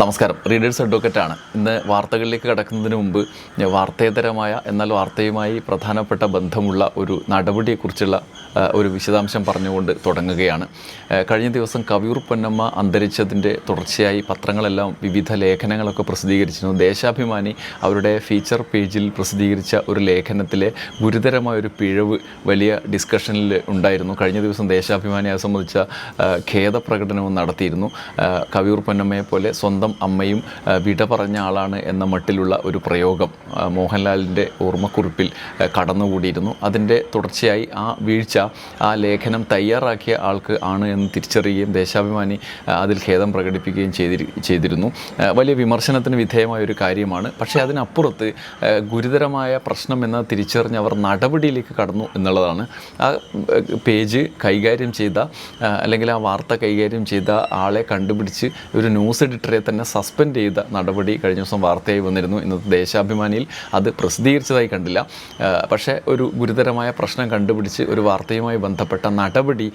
നമസ്കാരം. Readers advocate ആണ്. ഇന്ന് വാർത്തകളിലേക്ക് കടക്കുന്നതിന് മുമ്പ് വാർത്തേതരമായ എന്നാൽ വാർത്തയുമായി പ്രധാനപ്പെട്ട ബന്ധമുള്ള ഒരു നടപടിയെക്കുറിച്ചുള്ള ഒരു വിശദാംശം പറഞ്ഞുകൊണ്ട് തുടങ്ങുകയാണ്. കഴിഞ്ഞ ദിവസം കവിയൂർ പൊന്നമ്മ അന്തരിച്ചതിന്റെ തുടർച്ചയായി പത്രങ്ങളെല്ലാം വിവിധ ലേഖനങ്ങളൊക്കെ പ്രസിദ്ധീകരിച്ചിരുന്നു. ദേശാഭിമാനി അവരുടെ ഫീച്ചർ പേജിൽ പ്രസിദ്ധീകരിച്ച ഒരു ലേഖനത്തിലെ ഗുരുതരമായ ഒരു പിഴവ് വലിയ ഡിസ്കഷനിൽ ഉണ്ടായിരുന്നു. കഴിഞ്ഞ ദിവസം ദേശാഭിമാനി അത് സംബന്ധിച്ച ഖേദപ്രകടനവും നടത്തിയിരുന്നു. കവിയൂർ പൊന്നമ്മയെ പോലെ സ്വന്തം അമ്മയും ആ, വിട പറഞ്ഞ ആളാണ് എന്ന മട്ടിലുള്ള ഒരു പ്രയോഗം മോഹൻലാലിന്റെ ഓർമ്മക്കുറിപ്പിൽ കടന്നുകൂടിയിരുന്നു. അതിന്റെ തുടർച്ചയായി ആ വീഴ്ച ആ ലേഖനം തയ്യാറാക്കിയ ആൾക്ക് ആണ് എന്ന് തിരിച്ചറിയുകയും ദേശാഭിമാനി അതിൽ ഖേദം പ്രകടിപ്പിക്കുകയും ചെയ്തി ചെയ്തിരുന്നു. വലിയ വിമർശനത്തിന് വിധേയമായ ഒരു കാര്യമാണ്. പക്ഷേ അതിനപ്പുറത്ത് ഗുരുതരമായ പ്രശ്നം എന്ന തിരിച്ചറിഞ്ഞ് അവർ നടപടിയിലേക്ക് കടന്നു എന്നുള്ളതാണ്. ആ പേജ് കൈകാര്യം ചെയ്ത അല്ലെങ്കിൽ ആ വാർത്ത കൈകാര്യം ചെയ്ത ആളെ കണ്ടുപിടിച്ച് ഒരു ന്യൂസ് എഡിറ്ററെ തന്നെ സസ്പെൻഡ് ചെയ്ത നടപടി കഴിഞ്ഞ ദിവസം വാർത്തയായി വന്നിരുന്നു. ഇന്നത്തെ ദേശാഭിമാനിയിൽ അത് പ്രസിദ്ധീകരിച്ചതായി കണ്ടില്ല. പക്ഷേ ഒരു ഗുരുതരമായ പ്രശ്നം കണ്ടുപിടിച്ച് ഒരു വാർത്തയുമായി ബന്ധപ്പെട്ട നടപടി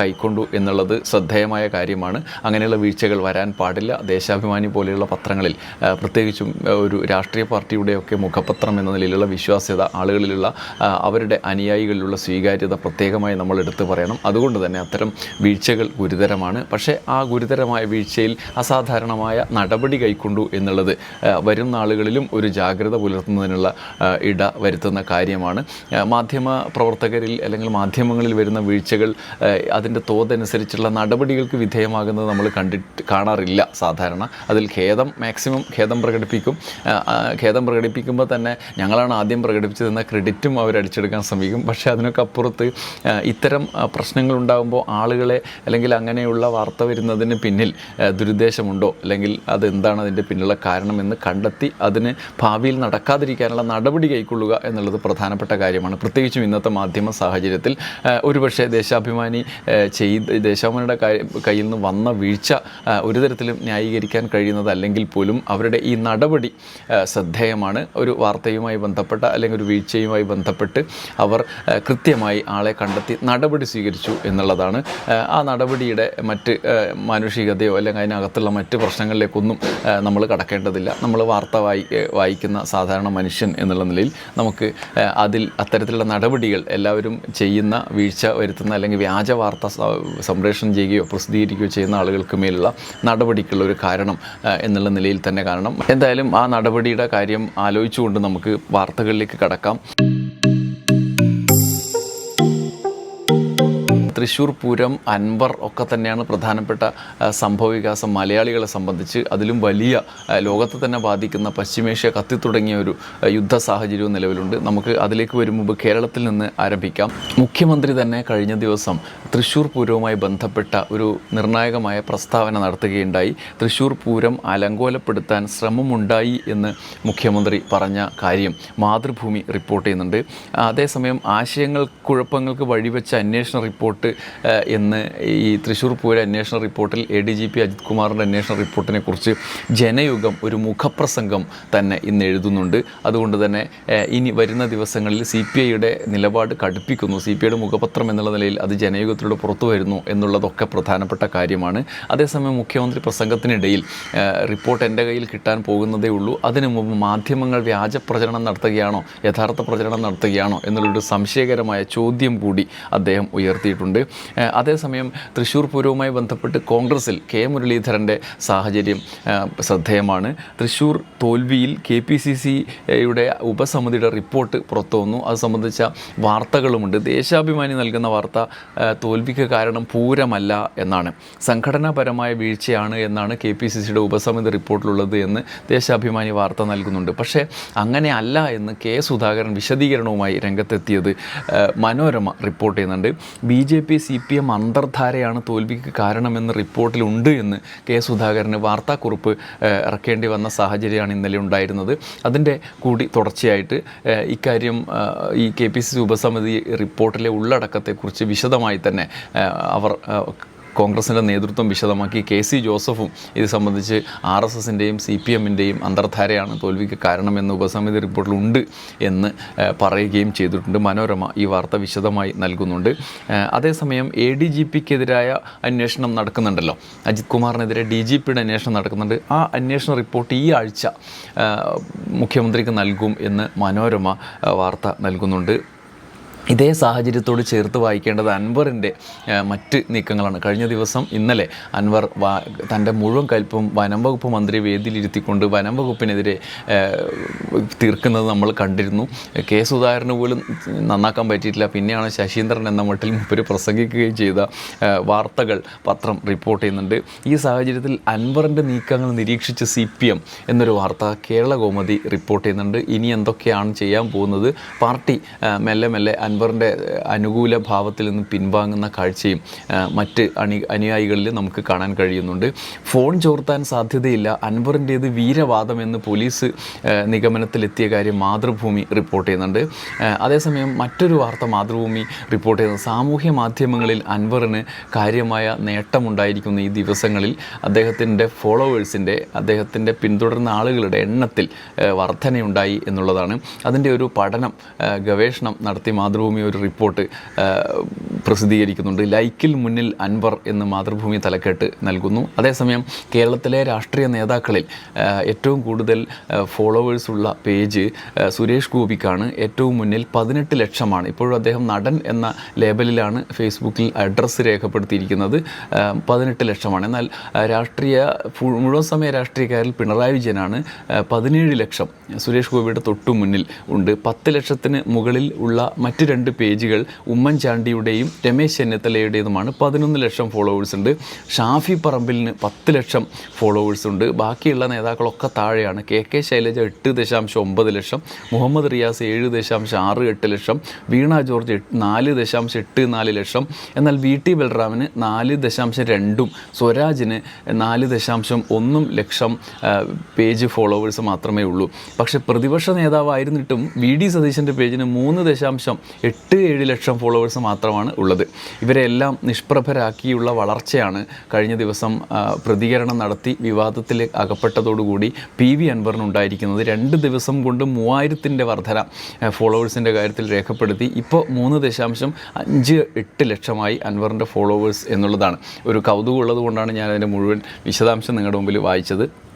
കൈക്കൊണ്ടു എന്നുള്ളത് ശ്രദ്ധേയമായ കാര്യമാണ്. അങ്ങനെയുള്ള വീഴ്ചകൾ വരാൻ പാടില്ല. ദേശാഭിമാനി പോലെയുള്ള പത്രങ്ങളിൽ പ്രത്യേകിച്ചും ഒരു രാഷ്ട്രീയ പാർട്ടിയുടെയൊക്കെ മുഖപത്രം എന്ന നിലയിലുള്ള വിശ്വാസ്യത ആളുകളിലുള്ള അവരുടെ അനുയായികളിലുള്ള സ്വീകാര്യത പ്രത്യേകമായി നമ്മൾ എടുത്തു പറയണം. അതുകൊണ്ട് തന്നെ അത്തരം വീഴ്ചകൾ ഗുരുതരമാണ്. പക്ഷേ ആ ഗുരുതരമായ വീഴ്ചയിൽ അസാധാരണമായ നടപടി കൈക്കൊണ്ടു എന്നുള്ളത് വരും നാളുകളിലും ഒരു ജാഗ്രത പുലർത്തുന്നതിനുള്ള ഇട വരുത്തുന്ന കാര്യമാണ്. മാധ്യമ പ്രവർത്തകരിൽ അല്ലെങ്കിൽ മാധ്യമങ്ങളിൽ വരുന്ന വീഴ്ചകൾ അതിന്റെ തോതനുസരിച്ചുള്ള നടപടികൾക്ക് വിധേയമാകുന്നത് നമ്മൾ കണ്ടിട്ട് കാണാറില്ല സാധാരണ. അതിൽ ഖേദം മാക്സിമം ഖേദം പ്രകടിപ്പിക്കും. ഖേദം പ്രകടിപ്പിക്കുമ്പോൾ തന്നെ ഞങ്ങളാണ് ആദ്യം പ്രകടിപ്പിച്ചതെന്ന ക്രെഡിറ്റും അവർ അടിച്ചെടുക്കാൻ ശ്രമിക്കും. പക്ഷേ അതിനൊക്കെ അപ്പുറത്ത് ഇത്തരം പ്രശ്നങ്ങൾ പ്രശ്നങ്ങളുണ്ടാകുമ്പോൾ ആളുകളെ അല്ലെങ്കിൽ അങ്ങനെയുള്ള വാർത്ത വരുന്നതിന് പിന്നിൽ ദുരുദ്ദേശമുണ്ടോ? അല്ലെങ്കിൽ അതെന്താണ് അതിന്റെ പിന്നിലുള്ള കാരണമെന്ന് കണ്ടെത്തി അതിന് ഭാവിയിൽ നടക്കാതിരിക്കാനുള്ള നടപടി കൈക്കൊള്ളുക എന്നുള്ളത് പ്രധാനപ്പെട്ട കാര്യമാണ്. പ്രത്യേകിച്ചും ഇന്നത്തെ മാധ്യമ സാഹചര്യത്തിൽ ഒരുപക്ഷെ ദേശാഭിമാനി ചെയ്ത് ദേശാഭിമാനിയുടെ കയ്യിൽ നിന്ന് വന്ന വീഴ്ച ഒരു തരത്തിലും ന്യായീകരിക്കാൻ കഴിയുന്നത് അല്ലെങ്കിൽ പോലും അവരുടെ ഈ നടപടി ശ്രദ്ധേയമാണ്. ഒരു വാർത്തയുമായി ബന്ധപ്പെട്ട അല്ലെങ്കിൽ ഒരു വീഴ്ചയുമായി ബന്ധപ്പെട്ട് അവർ കൃത്യമായി ആളെ കണ്ടെത്തി നടപടി സ്വീകരിച്ചു എന്നുള്ളതാണ്. ആ, നടപടിയുടെ മറ്റ് മാനുഷികതയോ അല്ലെങ്കിൽ അതിനകത്തുള്ള മറ്റ് പ്രശ്നങ്ങളിലേക്കൊന്നും നമ്മൾ കടക്കേണ്ടതില്ല. നമ്മൾ വാർത്ത വായി വായിക്കുന്ന സാധാരണ മനുഷ്യൻ എന്നുള്ള നിലയിൽ നമുക്ക് അതിൽ അത്തരത്തിലുള്ള നടപടികൾ എല്ലാവരും ചെയ്യുന്ന വീഴ്ച വരുത്തുന്ന അല്ലെങ്കിൽ വ്യാജ വാർത്ത സംപ്രേഷണം ചെയ്യുകയോ പ്രസിദ്ധീകരിക്കുകയോ ചെയ്യുന്ന ആളുകൾക്ക് മേലുള്ള നടപടിക്കുള്ള ഒരു കാരണം എന്നുള്ള നിലയിൽ തന്നെ കാരണം എന്തായാലും ആ നടപടിയുടെ കാര്യം ആലോചിച്ചുകൊണ്ട് നമുക്ക് വാർത്തകളിലേക്ക് കടക്കാം. തൃശ്ശൂർ പൂരം അൻവർ ഒക്കെ തന്നെയാണ് പ്രധാനപ്പെട്ട സംഭവ വികാസം മലയാളികളെ സംബന്ധിച്ച്. അതിലും വലിയ ലോകത്തെ തന്നെ ബാധിക്കുന്ന പശ്ചിമേഷ്യ കത്തി തുടങ്ങിയ ഒരു യുദ്ധ സാഹചര്യവും നിലവിലുണ്ട്. നമുക്ക് അതിലേക്ക് വരും മുമ്പ് കേരളത്തിൽ നിന്ന് ആരംഭിക്കാം. മുഖ്യമന്ത്രി തന്നെ കഴിഞ്ഞ ദിവസം തൃശ്ശൂർ പൂരവുമായി ബന്ധപ്പെട്ട ഒരു നിർണായകമായ പ്രസ്താവന നടത്തുകയുണ്ടായി. തൃശ്ശൂർ പൂരം അലങ്കോലപ്പെടുത്താൻ ശ്രമമുണ്ടായി എന്ന് മുഖ്യമന്ത്രി പറഞ്ഞ കാര്യം മാതൃഭൂമി റിപ്പോർട്ട് ചെയ്യുന്നുണ്ട്. അതേസമയം ആശയങ്ങൾ കുഴപ്പങ്ങൾക്ക് വഴിവെച്ച അന്വേഷണ റിപ്പോർട്ട് ആ, എന്ന് ഈ തൃശ്ശൂർ പൂര അന്വേഷണ റിപ്പോർട്ടിൽ A D G P Ajith കുമാറിന്റെ അന്വേഷണ റിപ്പോർട്ടിനെ കുറിച്ച് ജനയുഗം ഒരു മുഖപ്രസംഗം തന്നെ ഇന്ന് എഴുതുന്നുണ്ട്. അതുകൊണ്ട് തന്നെ ഇനി വരുന്ന ദിവസങ്ങളിൽ സി പി ഐയുടെ നിലപാട് കടുപ്പിക്കുന്നു. സി പി ഐയുടെ മുഖപത്രം എന്നുള്ള നിലയിൽ അത് ജനയുഗത്തിലൂടെ പുറത്തു വരുന്നു എന്നുള്ളതൊക്കെ പ്രധാനപ്പെട്ട കാര്യമാണ്. അതേസമയം മുഖ്യമന്ത്രി പ്രസംഗത്തിനിടയിൽ റിപ്പോർട്ട് എന്റെ കയ്യിൽ കിട്ടാൻ പോകുന്നതേ ഉള്ളൂ. അതിനു മുമ്പ് മാധ്യമങ്ങൾ വ്യാജ പ്രചരണം നടത്തുകയാണോ യഥാർത്ഥ പ്രചരണം നടത്തുകയാണോ എന്നുള്ളൊരു സംശയകരമായ ചോദ്യം കൂടി അദ്ദേഹം ഉയർത്തിയിട്ടുണ്ട്. ആ, അതേസമയം തൃശ്ശൂർ പൂരവുമായി ബന്ധപ്പെട്ട് കോൺഗ്രസിൽ കെ മുരളീധരന്റെ സാഹചര്യം ശ്രദ്ധേയമാണ്. തൃശ്ശൂർ തോൽവിയിൽ കെ പി സി സിയുടെ ഉപസമിതിയുടെ റിപ്പോർട്ട് പുറത്തു വന്നു. അത് സംബന്ധിച്ച വാർത്തകളുമുണ്ട്. ദേശാഭിമാനി നൽകുന്ന വാർത്ത തോൽവിക്ക് കാരണം പൂരമല്ല എന്നാണ്. സംഘടനാപരമായ വീഴ്ചയാണ് എന്നാണ് കെ പി സി സിയുടെ ഉപസമിതി റിപ്പോർട്ടിലുള്ളത് എന്ന് ദേശാഭിമാനി വാർത്ത നൽകുന്നുണ്ട്. പക്ഷേ അങ്ങനെ അല്ല എന്ന് കെ സുധാകരൻ വിശദീകരണവുമായി രംഗത്തെത്തിയത് മനോരമ റിപ്പോർട്ട് ചെയ്യുന്നുണ്ട്. B J P C P M അന്തർധാരയാണ് തോൽവിക്ക് കാരണമെന്ന് റിപ്പോർട്ടിലുണ്ട് എന്ന് കെ സുധാകരന് വാർത്താക്കുറിപ്പ് ഇറക്കേണ്ടി വന്ന സാഹചര്യമാണ് ഇന്നലെ ഉണ്ടായിരുന്നത്. അതിന്റെ കൂടി തുടർച്ചയായിട്ട് ഇക്കാര്യം ഈ കെ പി സി സി ഉപസമിതി റിപ്പോർട്ടിലെ ഉള്ളടക്കത്തെക്കുറിച്ച് വിശദമായി തന്നെ അവർ കോൺഗ്രസിന്റെ നേതൃത്വം വിശദമാക്കി കെ സി ജോസഫും ഇത് സംബന്ധിച്ച് ആർ എസ് എസിന്റെയും സി പി എമ്മിന്റെയും അന്തർധാരയാണ് തോൽവിക്ക് കാരണമെന്ന് ഉപസമിതി റിപ്പോർട്ടിലുണ്ട് എന്ന് പറയുകയും ചെയ്തിട്ടുണ്ട്. മനോരമ ഈ വാർത്ത വിശദമായി നൽകുന്നുണ്ട്. അതേസമയം എ ഡി ജി പിക്കെതിരായ അന്വേഷണം നടക്കുന്നുണ്ടല്ലോ. അജിത് കുമാറിനെതിരെ ഡി ജി പിയുടെ അന്വേഷണം നടക്കുന്നുണ്ട്. ആ അന്വേഷണ റിപ്പോർട്ട് ഈ ആഴ്ച മുഖ്യമന്ത്രിക്ക് നൽകും എന്ന് മനോരമ വാർത്ത നൽകുന്നുണ്ട്. ഇതേ സാഹചര്യത്തോട് ചേർത്ത് വായിക്കേണ്ടത് അൻവറിന്റെ മറ്റ് നീക്കങ്ങളാണ്. കഴിഞ്ഞ ദിവസം ഇന്നലെ അൻവർ വാ തന്റെ മുഴുവൻ കൽപ്പും വനം വകുപ്പ് മന്ത്രി വേദിയിലിരുത്തിക്കൊണ്ട് വനം വകുപ്പിനെതിരെ തീർക്കുന്നത് നമ്മൾ കണ്ടിരുന്നു. കെ സുധാകരന് പോലും നന്നാക്കാൻ പറ്റിയിട്ടില്ല. പിന്നെയാണ് ശശീന്ദ്രൻ എന്ന മട്ടിൽ മുപ്പര് പ്രസംഗിക്കുകയും ചെയ്ത വാർത്തകൾ പത്രം റിപ്പോർട്ട് ചെയ്യുന്നുണ്ട്. ഈ സാഹചര്യത്തിൽ അൻവറിന്റെ നീക്കങ്ങൾ നിരീക്ഷിച്ച് സി പി എം എന്നൊരു വാർത്ത കേരള കോമതി റിപ്പോർട്ട് ചെയ്യുന്നുണ്ട്. ഇനി എന്തൊക്കെയാണ് ചെയ്യാൻ പോകുന്നത്? പാർട്ടി മെല്ലെ മെല്ലെ മെല്ലെ അൻവറിന്റെ അനുകൂല ഭാവത്തിൽ നിന്ന് പിൻവാങ്ങുന്ന കാഴ്ചയും മറ്റ് അണി അനുയായികളിൽ നമുക്ക് കാണാൻ കഴിയുന്നുണ്ട്. ഫോൺ ചോർത്താൻ സാധ്യതയില്ല. അൻവറിന്റേത് വീരവാദമെന്ന് പോലീസ് നിഗമനത്തിലെത്തിയ കാര്യം മാതൃഭൂമി റിപ്പോർട്ട് ചെയ്യുന്നുണ്ട്. അതേസമയം മറ്റൊരു വാർത്ത മാതൃഭൂമി റിപ്പോർട്ട് ചെയ്യുന്നത് സാമൂഹ്യ മാധ്യമങ്ങളിൽ അൻവറിന് കാര്യമായ നേട്ടമുണ്ടായിരിക്കുന്ന ഈ ദിവസങ്ങളിൽ. അദ്ദേഹത്തിന്റെ ഫോളോവേഴ്സിന്റെ അദ്ദേഹത്തിന്റെ പിന്തുടർന്ന ആളുകളുടെ എണ്ണത്തിൽ വർധനയുണ്ടായി എന്നുള്ളതാണ്. അതിന്റെ ഒരു പഠനം ഗവേഷണം നടത്തി മാതൃഭൂമി ഒരു റിപ്പോർട്ട് പ്രസിദ്ധീകരിക്കുന്നുണ്ട്. ലൈക്കിൽ മുന്നിൽ അൻവർ എന്ന് മാതൃഭൂമി തലക്കെട്ട് നൽകുന്നു. അതേസമയം കേരളത്തിലെ രാഷ്ട്രീയ നേതാക്കളിൽ ഏറ്റവും കൂടുതൽ ഫോളോവേഴ്സ് ഉള്ള പേജ് സുരേഷ് ഗോപിക്കാണ്. ഏറ്റവും മുന്നിൽ പതിനെട്ട് ലക്ഷമാണ്. ഇപ്പോഴും അദ്ദേഹം നടൻ എന്ന ലേബലിലാണ് ഫേസ്ബുക്കിൽ അഡ്രസ്സ് രേഖപ്പെടുത്തിയിരിക്കുന്നത്. പതിനെട്ട് ലക്ഷമാണ്. എന്നാൽ രാഷ്ട്രീയ മുഴുവൻ സമയ രാഷ്ട്രീയക്കാരിൽ പിണറായി വിജയനാണ്. പതിനേഴ് ലക്ഷം സുരേഷ് ഗോപിയുടെ തൊട്ടു മുന്നിൽ ഉണ്ട്. പത്ത് ലക്ഷത്തിന് മുകളിൽ ഉള്ള മറ്റ് രണ്ട് പേജുകൾ ഉമ്മൻചാണ്ടിയുടെയും രമേശ് ചെന്നിത്തലയുടേതുമാണ്. പതിനൊന്ന് ലക്ഷം ഫോളോവേഴ്സ് ഉണ്ട്. ഷാഫി പറമ്പിലിന് പത്ത് ലക്ഷം ഫോളോവേഴ്സ് ഉണ്ട്. ബാക്കിയുള്ള നേതാക്കളൊക്കെ താഴെയാണ്. കെ കെ ശൈലജ എട്ട് ദശാംശം ഒമ്പത് ലക്ഷം. മുഹമ്മദ് റിയാസ് ഏഴ് ദശാംശം ആറ് എട്ട് ലക്ഷം. വീണ ജോർജ് നാല് ദശാംശം എട്ട് നാല് ലക്ഷം. എന്നാൽ വി ടി ബൽറാമിന് നാല് ദശാംശം രണ്ടും. സ്വരാജിന് നാല് ദശാംശം ഒന്നും ലക്ഷം പേജ് ഫോളോവേഴ്സ് മാത്രമേ ഉള്ളൂ. പക്ഷേ പ്രതിപക്ഷ നേതാവായിരുന്നിട്ടും വി ഡി സതീശന്റെ പേജിന് മൂന്ന് ദശാംശം എട്ട് ഏഴ് ലക്ഷം ഫോളോവേഴ്സ് മാത്രമാണ് ഉള്ളത്. ഇവരെല്ലാം നിഷ്പ്രഭരാക്കിയുള്ള വളർച്ചയാണ് കഴിഞ്ഞ ദിവസം പ്രതികരണം നടത്തി വിവാദത്തിൽ അകപ്പെട്ടതോടുകൂടി പി വി അൻവറിനുണ്ടായിരിക്കുന്നത് രണ്ട് ദിവസം കൊണ്ട് മൂവായിരത്തിന്റെ വർധന ഫോളോവേഴ്സിന്റെ കാര്യത്തിൽ രേഖപ്പെടുത്തി. ഇപ്പോൾ മൂന്ന് ദശാംശം അഞ്ച് എട്ട് ലക്ഷമായി അൻവറിന്റെ ഫോളോവേഴ്സ് എന്നുള്ളതാണ്. ഒരു കൗതുകമുള്ളത് കൊണ്ടാണ് ഞാൻ അതിന്റെ മുഴുവൻ വിശദാംശം നിങ്ങളുടെ മുമ്പിൽ വായിച്ചത്.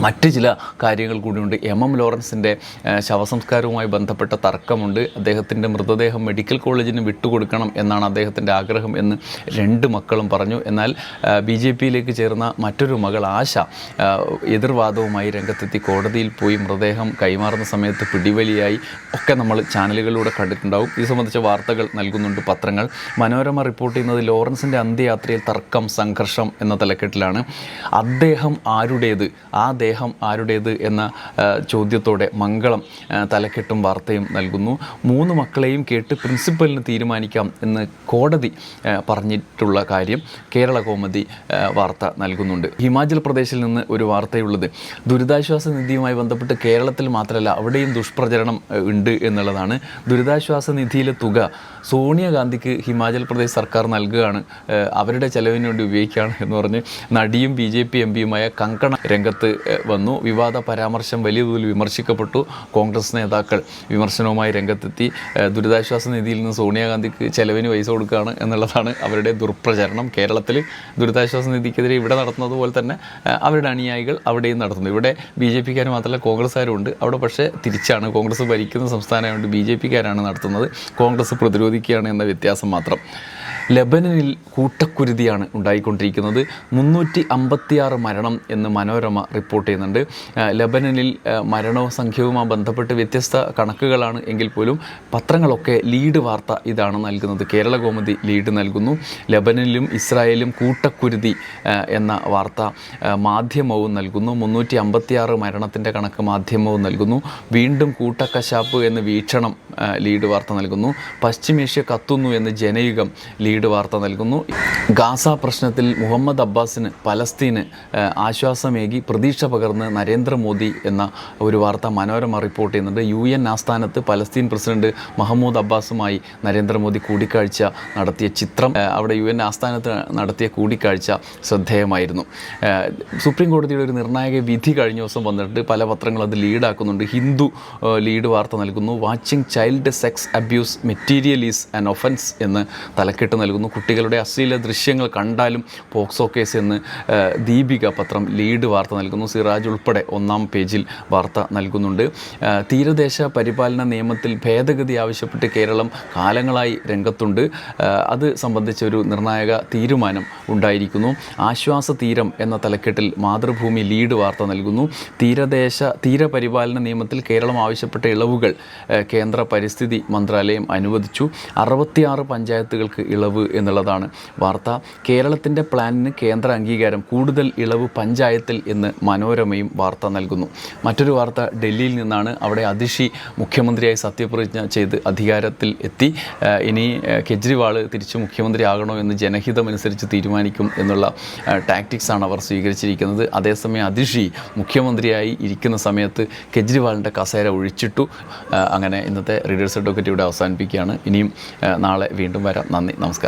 മറ്റ് ചില കാര്യങ്ങൾ കൂടിയുണ്ട്. എം. എം. ലോറൻസിന്റെ ശവസംസ്കാരവുമായി ബന്ധപ്പെട്ട തർക്കമുണ്ട്. അദ്ദേഹത്തിന്റെ മൃതദേഹം മെഡിക്കൽ കോളേജിന് വിട്ടുകൊടുക്കണം എന്നാണ് അദ്ദേഹത്തിന്റെ ആഗ്രഹം എന്ന് രണ്ട് മക്കളും പറഞ്ഞു. എന്നാൽ ബി ജെ പിയിലേക്ക് ചേർന്ന മറ്റൊരു മകൾ ആശ എതിർവാദവുമായി രംഗത്തെത്തി. കോടതിയിൽ പോയി മൃതദേഹം കൈമാറുന്ന സമയത്ത് പിടിവലിയായി. ഒക്കെ നമ്മൾ ചാനലുകളിലൂടെ കണ്ടിട്ടുണ്ടാവും. ഇത് സംബന്ധിച്ച വാർത്തകൾ നൽകുന്നുണ്ട് പത്രങ്ങൾ. മനോരമ റിപ്പോർട്ട് ചെയ്യുന്നത് ലോറൻസിന്റെ അന്ത്യയാത്രയിൽ തർക്കം സംഘർഷം എന്ന തലക്കെട്ടിലാണ്. അദ്ദേഹം ആരുടേത്? ആ ദേഹം ആരുടേത് എന്ന ചോദ്യത്തോടെ മംഗളം തലക്കെട്ടും വാർത്തയും നൽകുന്നു. മൂന്ന് മക്കളെയും കേട്ട് പ്രിൻസിപ്പലിന് തീരുമാനിക്കാം എന്ന് കോടതി പറഞ്ഞിട്ടുള്ള കാര്യം കേരള കോമതി വാർത്ത നൽകുന്നുണ്ട്. ഹിമാചൽ പ്രദേശിൽ നിന്ന് ഒരു വാർത്തയുള്ളത് ദുരിതാശ്വാസ നിധിയുമായി ബന്ധപ്പെട്ട് കേരളത്തിൽ മാത്രമല്ല അവിടെയും ദുഷ്പ്രചരണം ഉണ്ട് എന്നുള്ളതാണ്. ദുരിതാശ്വാസ നിധിയിലെ തുക സോണിയാഗാന്ധിക്ക് ഹിമാചൽ പ്രദേശ് സർക്കാർ നൽകുകയാണ് അവരുടെ ചെലവിന് വേണ്ടി ഉപയോഗിക്കുകയാണ് എന്ന് പറഞ്ഞ് നടിയും ബി ജെ പി എം പിയുമായ കങ്കണ രംഗത്ത് വന്നു. വിവാദ പരാമർശം വലിയ തോതിൽ വിമർശിക്കപ്പെട്ടു. കോൺഗ്രസ് നേതാക്കൾ വിമർശനവുമായി രംഗത്തെത്തി. ദുരിതാശ്വാസ നിധിയിൽ നിന്ന് സോണിയാഗാന്ധിക്ക് ചെലവിന് പൈസ കൊടുക്കുകയാണ് എന്നുള്ളതാണ് അവരുടെ ദുർപ്രചരണം. കേരളത്തിൽ ദുരിതാശ്വാസ നിധിക്കെതിരെ ഇവിടെ നടത്തുന്നതുപോലെ തന്നെ അവരുടെ അനുയായികൾ അവിടെയും നടത്തുന്നു. ഇവിടെ ബി ജെ പിക്കാർ മാത്രമല്ല കോൺഗ്രസ്സുകാരും ഉണ്ട് അവിടെ പക്ഷേ തിരിച്ചാണ്. കോൺഗ്രസ് ഭരിക്കുന്ന സംസ്ഥാനമായതുകൊണ്ട് ബി ജെ പിക്കാരാണ് നടത്തുന്നത്. കോൺഗ്രസ് പ്രതിരോധിക്കുകയാണ് എന്ന വ്യത്യാസം മാത്രം. ലബനനിൽ കൂട്ടക്കുരുതിയാണ് ഉണ്ടായിക്കൊണ്ടിരിക്കുന്നത്. മുന്നൂറ്റി അമ്പത്തിയാറ് മരണം എന്ന് മനോരമ റിപ്പോർട്ട് ചെയ്യുന്നുണ്ട്. ലബനനിൽ മരണസംഖ്യവുമായി ബന്ധപ്പെട്ട് വ്യത്യസ്ത കണക്കുകളാണ് എങ്കിൽ പോലും പത്രങ്ങളൊക്കെ ലീഡ് വാർത്ത ഇതാണ് നൽകുന്നത്. കേരള കോമതി ലീഡ് നൽകുന്നു. ലബനനിലും ഇസ്രായേലും കൂട്ടക്കുരുതി എന്ന വാർത്ത മാധ്യമവും നൽകുന്നു. മുന്നൂറ്റി അമ്പത്തിയാറ് മരണത്തിന്റെ കണക്ക് മാധ്യമവും നൽകുന്നു. വീണ്ടും കൂട്ടക്കശാപ്പ് എന്ന് വീക്ഷണം ലീഡ് വാർത്ത നൽകുന്നു. പശ്ചിമേഷ്യ കത്തുന്നു എന്ന് ജനയുഗം ലീഡ് ലീഡ് വാർത്ത നൽകുന്നു. ഗാസ പ്രശ്നത്തിൽ മുഹമ്മദ് അബ്ബാസിന് പലസ്തീന് ആശ്വാസമേകി പ്രതീക്ഷ പകർന്ന് നരേന്ദ്രമോദി എന്ന ഒരു വാർത്ത മനോരമ റിപ്പോർട്ട് ചെയ്യുന്നുണ്ട്. യു എൻ ആസ്ഥാനത്ത് പലസ്തീൻ പ്രസിഡന്റ് മഹമ്മൂദ് അബ്ബാസുമായി നരേന്ദ്രമോദി കൂടിക്കാഴ്ച നടത്തിയ ചിത്രം അവിടെ യു എൻ ആസ്ഥാനത്ത് നടത്തിയ കൂടിക്കാഴ്ച ശ്രദ്ധേയമായിരുന്നു. സുപ്രീം കോടതിയുടെ ഒരു നിർണായക വിധി കഴിഞ്ഞ ദിവസം വന്നിട്ട് പല പത്രങ്ങളും അത് ലീഡാക്കുന്നുണ്ട് ഹിന്ദു ലീഡ് വാർത്ത നൽകുന്നു. Watching child sex abuse material is an offence എന്ന് തലക്കെട്ട് നൽകുന്നു. കുട്ടികളുടെ അശ്ലീല ദൃശ്യങ്ങൾ കണ്ടാലും പോക്സോ കേസ് എന്ന് ദീപിക പത്രം ലീഡ് വാർത്ത നൽകുന്നു. സിറാജ് ഉൾപ്പെടെ ഒന്നാം പേജിൽ വാർത്ത നൽകുന്നുണ്ട്. തീരദേശ പരിപാലന നിയമത്തിൽ ഭേദഗതി ആവശ്യപ്പെട്ട് കേരളം കാലങ്ങളായി രംഗത്തുണ്ട്. അത് സംബന്ധിച്ച ഒരു നിർണായക തീരുമാനം ഉണ്ടായിരിക്കുന്നു. ആശ്വാസ തീരം എന്ന തലക്കെട്ടിൽ മാതൃഭൂമി ലീഡ് വാർത്ത നൽകുന്നു. തീരദേശ തീരപരിപാലന നിയമത്തിൽ കേരളം ആവശ്യപ്പെട്ട ഇളവുകൾ കേന്ദ്ര പരിസ്ഥിതി മന്ത്രാലയം അനുവദിച്ചു. അറുപത്തിയാറ് പഞ്ചായത്തുകൾക്ക് ഇളവ് എന്നുള്ളതാണ് വാർത്ത. കേരളത്തിന്റെ പ്ലാനിന് കേന്ദ്ര അംഗീകാരം കൂടുതൽ ഇളവ് പഞ്ചായത്തിൽ എന്ന് മനോരമയും വാർത്ത നൽകുന്നു. മറ്റൊരു വാർത്ത ഡൽഹിയിൽ നിന്നാണ്. അവിടെ അതിഷി മുഖ്യമന്ത്രിയായി സത്യപ്രതിജ്ഞ ചെയ്ത് അധികാരത്തിൽ എത്തി. ഇനി കെജ്രിവാൾ തിരിച്ച് മുഖ്യമന്ത്രി ആകണോ എന്ന് ജനഹിതമനുസരിച്ച് തീരുമാനിക്കും എന്നുള്ള ടാക്ടിക്സാണ് അവർ സ്വീകരിച്ചിരിക്കുന്നത്. അതേസമയം അതിഷി മുഖ്യമന്ത്രിയായി ഇരിക്കുന്ന സമയത്ത് കെജ്രിവാളിന്റെ കസേര ഒഴിച്ചിട്ടു. അങ്ങനെ ഇന്നത്തെ റീഡേഴ്സ് അഡ്വക്കറ്റ് ഇവിടെ അവസാനിപ്പിക്കുകയാണ്. ഇനിയും നാളെ വീണ്ടും വരാം. നന്ദി. നമസ്കാരം.